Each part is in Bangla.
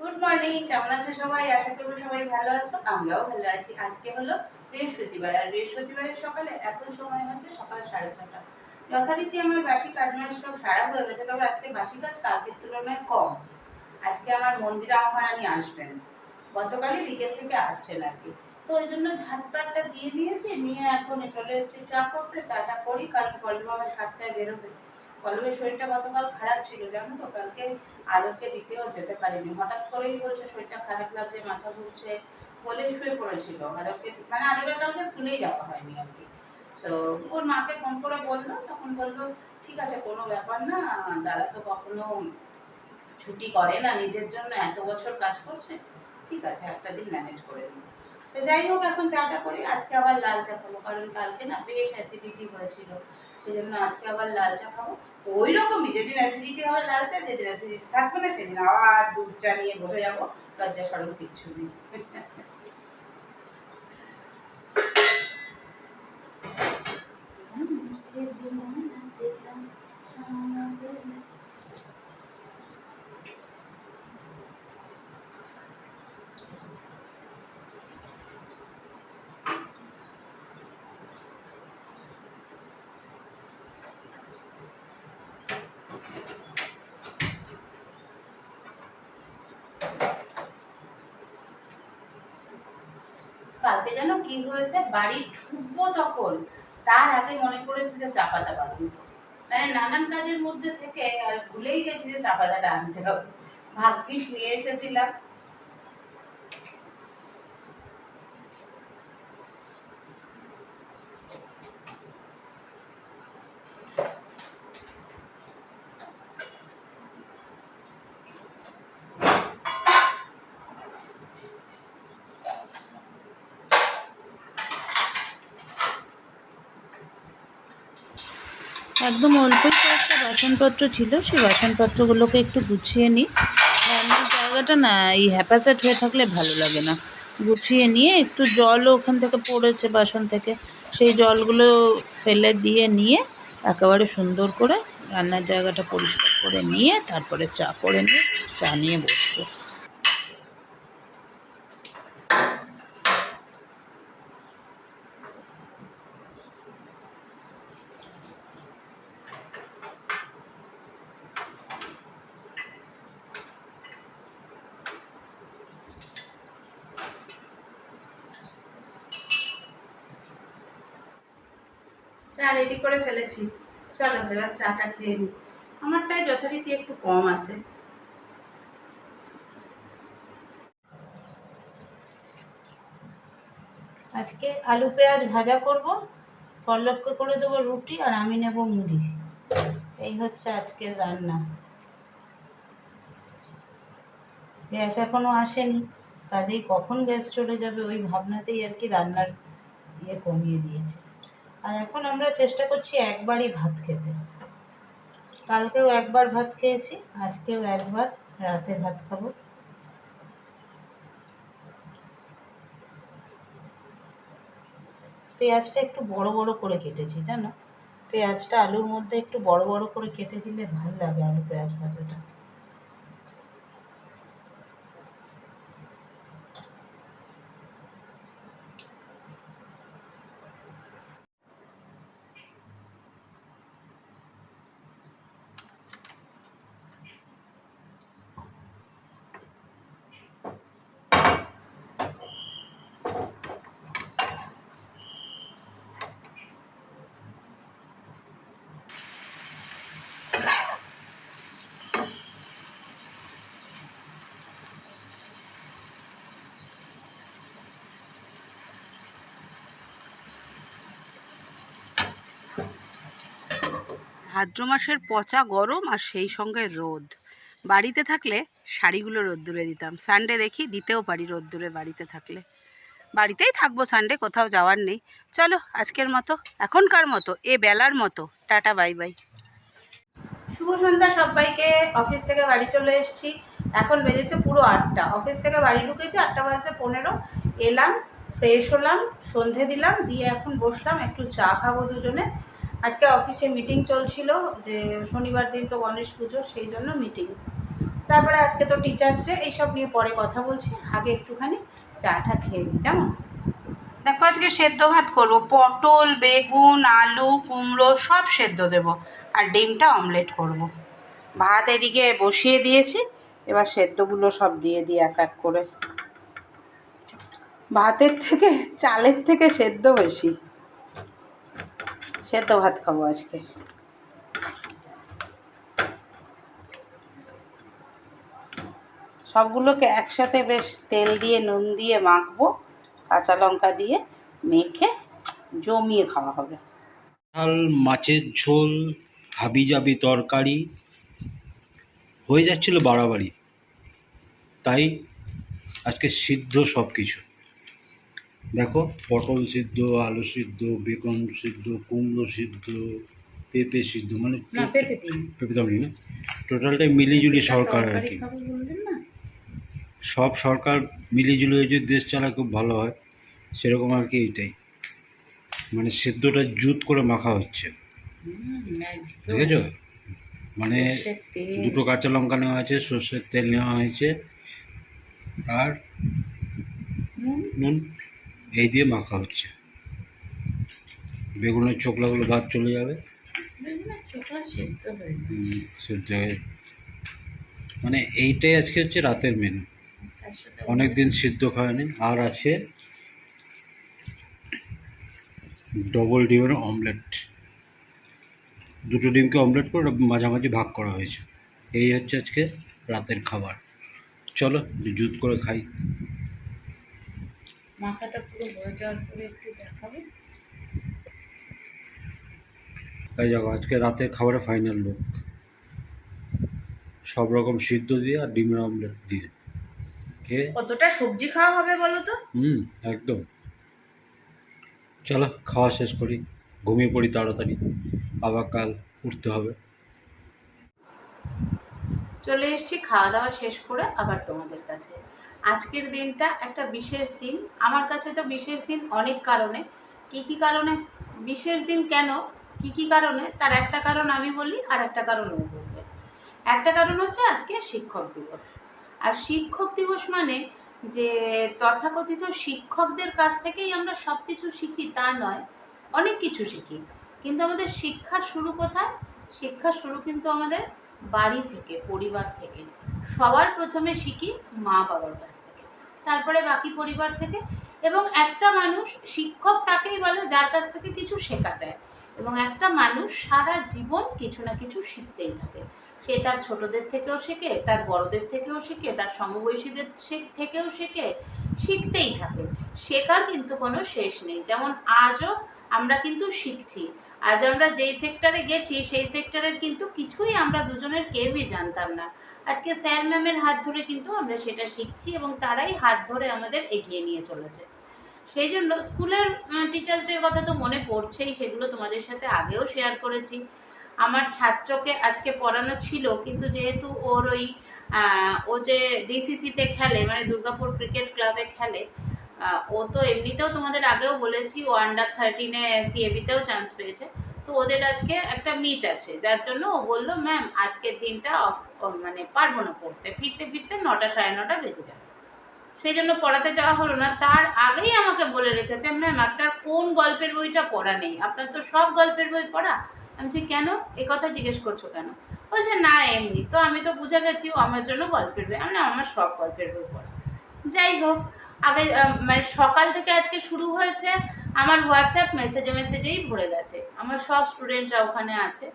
গুড মর্নিং কেমন আছো সবাই? আশা করব সবাই ভালো আছো, আমরাও ভালো আছি। আজকে হলো বৃহস্পতিবার, আর বৃহস্পতিবারের সকালে এখন সময় হচ্ছে সকাল সাড়ে ছটা। যথারীতি আমার বাসি কাজ মাজ সব সারা হয়ে গেছে, তবে আজকে বাসি কাজ কালকের তুলনায় কম। আজকে আমার মন্দিরা মহারানী আসবেন। গতকালই বিকেল থেকে আসছেন আর কি। তো ওই জন্য ঝাঁটপাটটা দিয়ে নিয়েছি, নিয়ে এখন চলে এসেছি চা করতে। চাটা করি, কারণ কলম আবার সাতটায় বেরোবে। কলমের শরীরটা গতকাল খারাপ ছিল, জানো তো? কালকে আলোকে দিতেও যেতে পারিনি। হঠাৎ করেই বলছে শরীরটা খারাপ লাগছে, মাথা ঘুরছে বলে শুয়ে পড়েছিল। আলোকে মানে আলোকের কালকে স্কুলেই যাওয়া হয়নি আর কি। তো ওর মাকে ফোন করে বলল, তখন বলল, ঠিক আছে, কোনো ব্যাপার না, দাদা তো কখনো ছুটি করে না, নিজের জন্য এত বছর কাজ করছে। ঠিক আছে, একটা দিন ম্যানেজ করে দিন তো যাই হোক, এখন চাটা করি, আজকে আবার লাল চা খাব, কারণ কালকে না বেশ অ্যাসিডিটি হয়েছিল। সেই জন্য আজকে আবার লাল চা খাব। ওই রকমই যেদিন অ্যাসিডিটি হবে লাল চা যেদিন অ্যাসিডিটি থাকবে না সেদিন আবার দুধ চা নিয়ে বসে যাব। লজ্জা সরল কিচ্ছু নেই। কালকে যেন কি হয়েছে? বাড়ি ঢুকবো তখন, তার আগে মনে পড়েছে যে চা পাতা বানানো মানে নানান কাজের মধ্যে থেকে আর ভুলেই গেছি যে চা পাতাটা আনতে হবে। ভাগ্যিস নিয়ে এসেছিলাম। একদম অল্পই কয়েকটা বাসনপত্র ছিল, সেই বাসনপত্রগুলোকে একটু গুছিয়ে নিই। রান্নার জায়গাটা না, এই হ্যাপাসেট হয়ে থাকলে ভালো লাগে না। গুছিয়ে নিয়ে একটু জলও ওখান থেকে পড়েছে বাসন থেকে, সেই জলগুলো ফেলে দিয়ে নিয়ে একেবারে সুন্দর করে রান্নার জায়গাটা পরিষ্কার করে নিয়ে তারপরে চা করে নিয়ে, চা নিয়ে বসবো। চা রেডি করে ফেলেছি। চলো এবার চাটা খেয়ে নিই। আমারটাই যথারীতি একটু কম আছে। আজকে আলু পেঁয়াজ ভাজা করব পল্লবকে করে দেবো রুটি আর আমি নেব মুড়ি। এই হচ্ছে আজকের রান্না। গ্যাস এখনও আসেনি, কাজেই কখন গ্যাস চলে যাবে ওই ভাবনাতেই আর কি রান্নার ইয়ে কমিয়ে দিয়েছে। আর এখন আমরা চেষ্টা করছি একবারই ভাত খেতে। কালকেও একবার ভাত খেয়েছি, আজকেও একবার রাতে ভাত খাব। পেঁয়াজটা একটু বড় বড় করে কেটেছি, জানো? পেঁয়াজটা আলুর মধ্যে একটু বড় বড় করে কেটে দিলে ভালো লাগে আলু পেঁয়াজ ভাজাটা। ভাদ্র মাসের পচা গরম আর সেই সঙ্গে রোদ। বাড়িতে থাকলে শাড়িগুলো রোদ্দুরে দিতাম। সানডে দেখি দিতেও পারি রোদ্দুরে বাড়িতে থাকলে। বাড়িতেই থাকব সানডে কোথাও যাওয়ার নেই। চলো, আজকের মতো, এখনকার মতো, এ বেলার মতো। Tata, bye bye. শুভ সন্ধ্যা সবাইকে। অফিস থেকে বাড়ি চলে এসেছি। এখন বেজেছে পুরো আটটা। অফিস থেকে বাড়ি ঢুকেছি, আটটা বাজে পনেরো। এলাম, ফ্রেশ হলাম, সন্ধে দিলাম, দিয়ে এখন বসলাম, একটু চা খাব দুজনে। আজকে অফিসে মিটিং চলছিল, যে শনিবার দিন তো গণেশ পুজো, সেই জন্য মিটিং তারপরে আজকে তো টিচার্স ডে এইসব নিয়ে পরে কথা বলছি, আগে একটুখানি চাটা খেয়ে নিই কেমন? দেখো, আজকে সেদ্ধ ভাত করব। পটল, বেগুন, আলু, কুমড়ো, সব সেদ্ধ দেবো। আর ডিমটা অমলেট করব। ভাত এদিকে বসিয়ে দিয়েছি, এবার সেদ্ধগুলো সব দিয়ে দিই এক এক করে। ভাতের থেকে, চালের থেকে সেদ্ধ বেশি। সেদ্ধ ভাত খাব আজকে। সবগুলোকে একসাথে বেশ তেল দিয়ে, নুন দিয়ে মাখবো, কাঁচা লঙ্কা দিয়ে মেখে জমিয়ে খাওয়া হবে। ডাল, মাছের ঝোল হাবিজাবি তরকারি, হয়ে যাচ্ছিল বাড়াবাড়ি। তাই আজকে সিদ্ধ সব কিছু দেখো পটল সিদ্ধ আলু সিদ্ধ বেগুন সিদ্ধ কুমড়ো সিদ্ধ পেঁপে সিদ্ধ মানে পেঁপে দামনি না। টোটালটাই মিলিজুলি সরকার আর কি। সব সরকার মিলিজুলি যদি দেশ চালায় খুব ভালো হয় সেরকম আর কি এইটাই। মানে সিদ্ধটা জুত করে মাখা হচ্ছে। দেখেছ? মানে দুটো কাঁচা লঙ্কা নেওয়া হয়েছে সর্ষের তেল নেওয়া হয়েছে আর নুন। এই দিয়ে মাখা হচ্ছে। বেগুনের চোখলাগুলো ভাত চলে যাবে। সেদ্ধ হয়ে মানে এইটাই আজকে হচ্ছে রাতের মেনু অনেক দিন সিদ্ধ খাওয়ানি আর আছে ডবল ডিমের অমলেট দুটো ডিমকে অমলেট করে মাঝামাঝি ভাগ করা হয়েছে। এই হচ্ছে আজকে রাতের খাবার। চলো জুত করে খাই। মাখাটা পুরো হয়ে যাওয়ার পরে একটু দেখাবে। এই যাব আজকে রাতের খাবারে ফাইনাল লুক সব রকম সিদ্ধ দিয়ে আর ডিমের অমলেট দিয়ে। খেয়ে কতটা সবজি খাওয়া হবে বলো তো? হুম একদম। চলো খাওয়া শেষ করি। ঘুমিয়ে পড়ি তাড়াতাড়ি। আবার কাল উঠতে হবে। চলে এসেছি খাওয়া দাওয়া শেষ করে আবার তোমাদের কাছে। আজকের দিনটা একটা বিশেষ দিন। আমার কাছে তো বিশেষ দিন অনেক কারণে। কি কি কারণে? বিশেষ দিন কেন? কি কি কারণে? তার একটা কারণ আমি বলি, আর একটা কারণ ও বলবে। একটা কারণ হচ্ছে আজকে শিক্ষক দিবস। আর শিক্ষক দিবস মানে যে তথাকথিত শিক্ষকদের কাছ থেকেই আমরা সব কিছু শিখি তা নয়, অনেক কিছু শিখি। কিন্তু আমাদের শিক্ষার শুরু কোথায়? শিক্ষার শুরু কিন্তু আমাদের বাড়ি থেকে, পরিবার থেকে। সবার প্রথমে শিখি মা বাবার কাছ থেকে, তারপরে বাকি পরিবার থেকে এবং একটা মানুষ শিক্ষক তাকেই বলে যার কাছ থেকে কিছু শেখা যায় এবং একটা মানুষ সারা জীবন কিছু না কিছু শিখতেই থাকে। সে তার ছোটদের থেকেও শেখে, তার বড়দের থেকেও শেখে, তার সমবয়সীদের থেকেও শেখে, শিখতেই থাকে। শেখার কিন্তু কোনো শেষ নেই। যেমন আজও আমরা কিন্তু শিখছি। আজ আমরা যেই সেক্টরে গেছি, সেই সেক্টরের কিন্তু কিছুই আমরা দুজনের কেউই জানতাম না। আজকে স্যার ম্যামের হাত ধরে কিন্তু আমরা সেটা শিখছি এবং তারাই হাত ধরে আমাদের এগিয়ে নিয়ে চলেছে। সেই জন্য স্কুলের টিচার্স ডের কথা তো মনে পড়ছেই, সেগুলো তোমাদের সাথে আগেও শেয়ার করেছি। আমার ছাত্রকে আজকে পড়ানো ছিল, কিন্তু যেহেতু ওর ওই ও যে ডিসিসিতে খেলে মানে দুর্গাপুর ক্রিকেট ক্লাবে খেলে ও তো এমনিতেও তোমাদের আগেও বলেছি, ও আন্ডার থার্টিনে সিএবিতেও চান্স পেয়েছে। তো ওদের আজকে একটা মিট আছে। যার জন্য ও বলল ম্যাম আজকের দিনটা অফ মানে পারব না পড়তে। ফিরতে ফিরতে নটা সাড়ে নটা বেজে যাবে। সেই জন্য পড়াতে যাওয়া হলো না। তার আগেই আমাকে বলে রেখেছে ম্যাম আপনার কোন গল্পের বইটা পড়া নেই? আপনার তো সব গল্পের বই পড়া? আমি বলছি, কেন? এ কথা জিজ্ঞেস করছ কেন? বলছে, না, এমনি। তো আমি তো বুঝে গেছি, ও আমার জন্য গল্পের বই আমি আমার সব গল্পের বই পড়া। যাই হোক, আগে মানে সকাল থেকে আজকে শুরু হয়েছে। আমার হোয়াটসঅ্যাপ মেসেজে মেসেজেই ভরে গেছে। আমার সব স্টুডেন্টরা ওখানে আছে।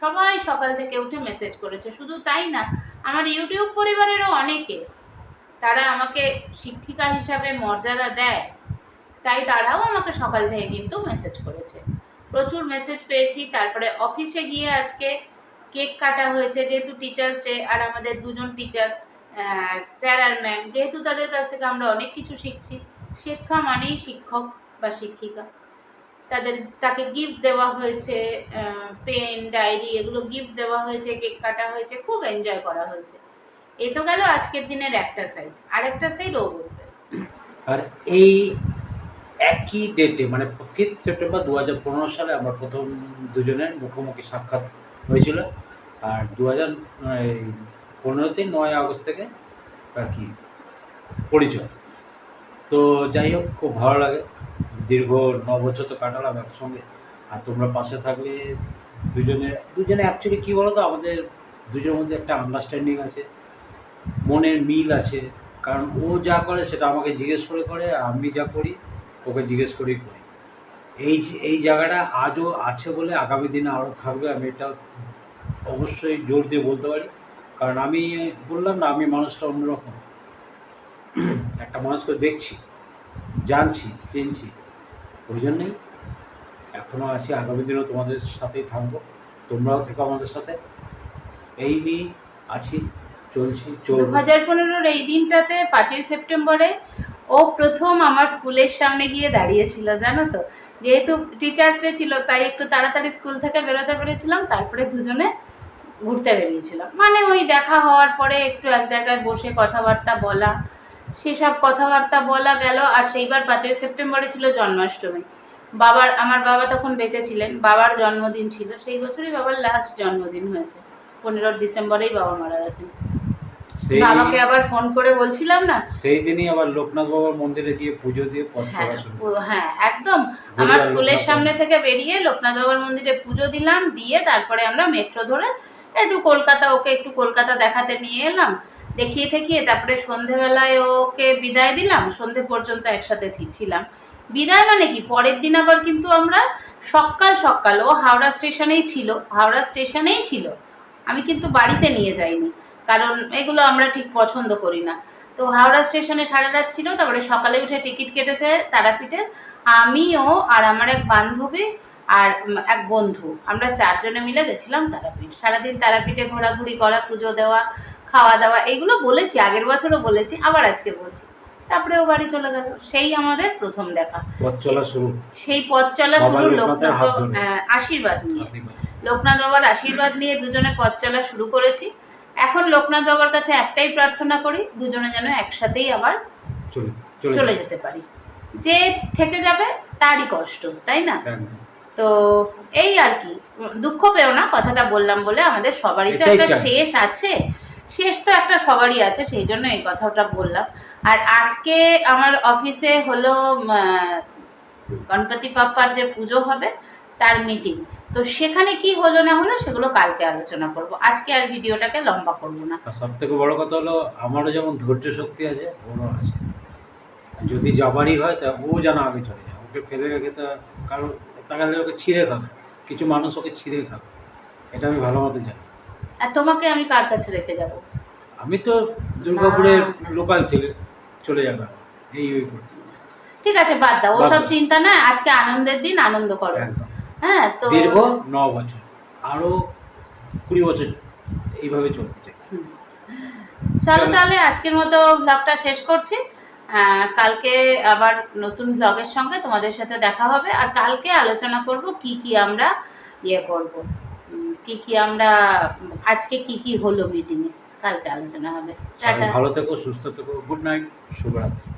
সবাই সকাল থেকে উঠে মেসেজ করেছে। শুধু তাই না, আমার ইউটিউব পরিবারেরও অনেকে, তারা আমাকে শিক্ষিকা হিসাবে মর্যাদা দেয়, তাই তারাও আমাকে সকাল থেকে কিন্তু মেসেজ করেছে। প্রচুর মেসেজ পেয়েছি। তারপরে অফিসে গিয়ে আজকে কেক কাটা হয়েছে, যেহেতু টিচার্স ডে আর আমাদের দুজন টিচার স্যার আর ম্যাম যেহেতু তাদের কাছ থেকে আমরা অনেক কিছু শিখছি, শিক্ষা মানেই শিক্ষক। বা শিক্ষিকা। তাদের, তাকে গিফট দেওয়া হয়েছে পেন ডায়েরি এগুলো গিফট দেওয়া হয়েছে কেক কাটা হয়েছে, খুব এনজয় করা হয়েছে। এ তো গেল আজকের দিনের একটা সাইড আরেকটা সাইড ও বলবে। আর এই একই ডেটে মানে ফিফথ সেপ্টেম্বর দু হাজার পনেরো সালে আমার প্রথম দুজনের মুখোমুখি সাক্ষাৎ হয়েছিল। আর দু হাজার পনেরোতে নয় আগস্ট থেকে আর কি, পরিচয়। তো যাই হোক, খুব ভালো লাগে। দীর্ঘ ন বছর তো কাটালাম একসঙ্গে। আর তোমরা পাশে থাকলে দুজনে দুজনে অ্যাকচুয়ালি কী বলো তো আমাদের দুজনের মধ্যে একটা আন্ডারস্ট্যান্ডিং আছে, মনের মিল আছে। কারণ ও যা করে সেটা আমাকে জিজ্ঞেস করে করে আমি যা করি, ওকে জিজ্ঞেস করেই করি। এই এই জায়গাটা আজও আছে বলে আগামী দিনে আরও থাকবে, আমি এটা অবশ্যই জোর দিয়ে বলতে পারি। কারণ আমি বললাম না, আমি মানুষটা অন্যরকম। একটা মানুষকে দেখছি, জানছি, চিনছি। ওই জন্যই এখনও আছি, আগামী দিনেও তোমাদের সাথেই থাকব। তোমরাও থেকো আমাদের সাথে। এই নিয়ে আছি, চলছি দু হাজার পনেরোর এই দিনটাতে পাঁচই সেপ্টেম্বরে ও প্রথম আমার স্কুলের সামনে গিয়ে দাঁড়িয়েছিল, জানো তো? যেহেতু টিচার্স ডে ছিল, তাই একটু তাড়াতাড়ি স্কুল থেকে বেরোতে পেরেছিলাম, তারপরে দুজনে ঘুরতে বেরিয়েছিলাম। মানে ওই দেখা হওয়ার পরে একটু এক জায়গায় বসে কথাবার্তা বলা সেসব কথাবার্তা বলা গেল আর সেইবার পাঁচই সেপ্টেম্বরে ছিল জন্মাষ্টমী। বাবার আমার বাবা তখন বেঁচে ছিলেন বাবার জন্মদিন ছিল সেই বছরই বাবার লাস্ট জন্মদিন হয়েছে। পনেরো ডিসেম্বরেই বাবা মারা গেছেন। বাবাকে আবার ফোন করে বলছিলাম না? সেই দিনই আবার লোকনাথ বাবার মন্দিরে গিয়ে পুজো দিয়ে হ্যাঁ হ্যাঁ একদম। আমার স্কুলের সামনে থেকে বেরিয়ে লোকনাথ বাবার মন্দিরে পুজো দিলাম দিয়ে তারপরে আমরা মেট্রো ধরে একটু কলকাতা ওকে একটু কলকাতা দেখাতে নিয়ে এলাম। দেখিয়ে ঠেকিয়ে তারপরে সন্ধেবেলায় ওকে বিদায় দিলাম, সন্ধে পর্যন্ত একসাথে ছিলাম বিদায় মানে কি? পরের দিন আবার কিন্তু আমরা সকাল সকাল, ও হাওড়া স্টেশনেই ছিল, হাওড়া স্টেশনেই ছিল। আমি কিন্তু বাড়িতে নিয়ে যাইনি, কারণ এগুলো আমরা ঠিক পছন্দ করি না। তো হাওড়া স্টেশনে সারা রাত ছিল, তারপরে সকালে উঠে টিকিট কেটেছে তারাপীঠের আমিও আর আমার এক বান্ধবী আর এক বন্ধু, আমরা চারজনে মিলে গেছিলাম তারাপীঠ। সারাদিন তারাপীঠে ঘোরাঘুরি করা, পুজো দেওয়া খাওয়া দাওয়া এগুলো বলেছি আগের বছরও বলেছি আবার আজকে বলছি। তারপরে ও বাড়ি চলে গেল। সেই আমাদের প্রথম দেখা। পথ চলা শুরু। সেই পথ চলা শুরু লোকনাথ। হ্যাঁ, আশীর্বাদ নিয়ে। লোকনাথ বাবার আশীর্বাদ নিয়ে দুজনে পথ চলা শুরু করেছি। এখন লোকনাথ বাবার কাছে একটাই প্রার্থনা করি দুজনে যেন একসাথেই আবার চলে চলে চলে যেতে পারি। যে থেকে যাবে তারই কষ্ট তাই না? তো এই আর কি। দুঃখ পেও না কথাটা বললাম বলে আমাদের সবারই তো একটা শেষ আছে। শেষ তো একটা সবারই আছে, সেই জন্য এই কথাটা বললাম। আর আজকে আমার অফিসে হলো গণপতি পাপ্পার যে পুজো হবে, তার মিটিং তো সেখানে কি হলো না হলো, সেগুলো কালকে আলোচনা করব। আজকে আর ভিডিওটাকে লম্বা করব না। সব থেকে বড় কথা হলো, আমারও যেমন ধৈর্য শক্তি আছে, ওরও আছে। যদি যাবারই হয়, তা ও যেন আগে চলে যায়। ওকে ফেলে রেখে তা কারণ তাহলে ওকে ছিঁড়ে খাবে। কিছু মানুষ ওকে ছিঁড়ে খাবে। এটা আমি ভালো মতো জানি। আর তোমাকে আমি কার কাছে রেখে যাব? আমি তো দুর্গাপুরের লোকাল ছেলে চলে যাবে এই ওই ঠিক আছে বাদ দাও। ওসব চিন্তা না আজকে আনন্দের দিন আনন্দ করো। হ্যাঁ তো দীর্ঘ ন বছর। আরও কুড়ি বছর এইভাবে চলতে চাই। চলো। তাহলে আজকের মতো ব্লগটা শেষ করছি। কালকে আবার নতুন ব্লগের সঙ্গে তোমাদের সাথে দেখা হবে। আর কালকে আলোচনা করব কি কি আমরা ইয়ে করব। কি কি আমরা আজকে কি কি হলো মিটিংয়ে কালকে আলোচনা হবে। টাটা। ভালো থেকো সুস্থ থেকো। গুড নাইট শুভরাত্রি।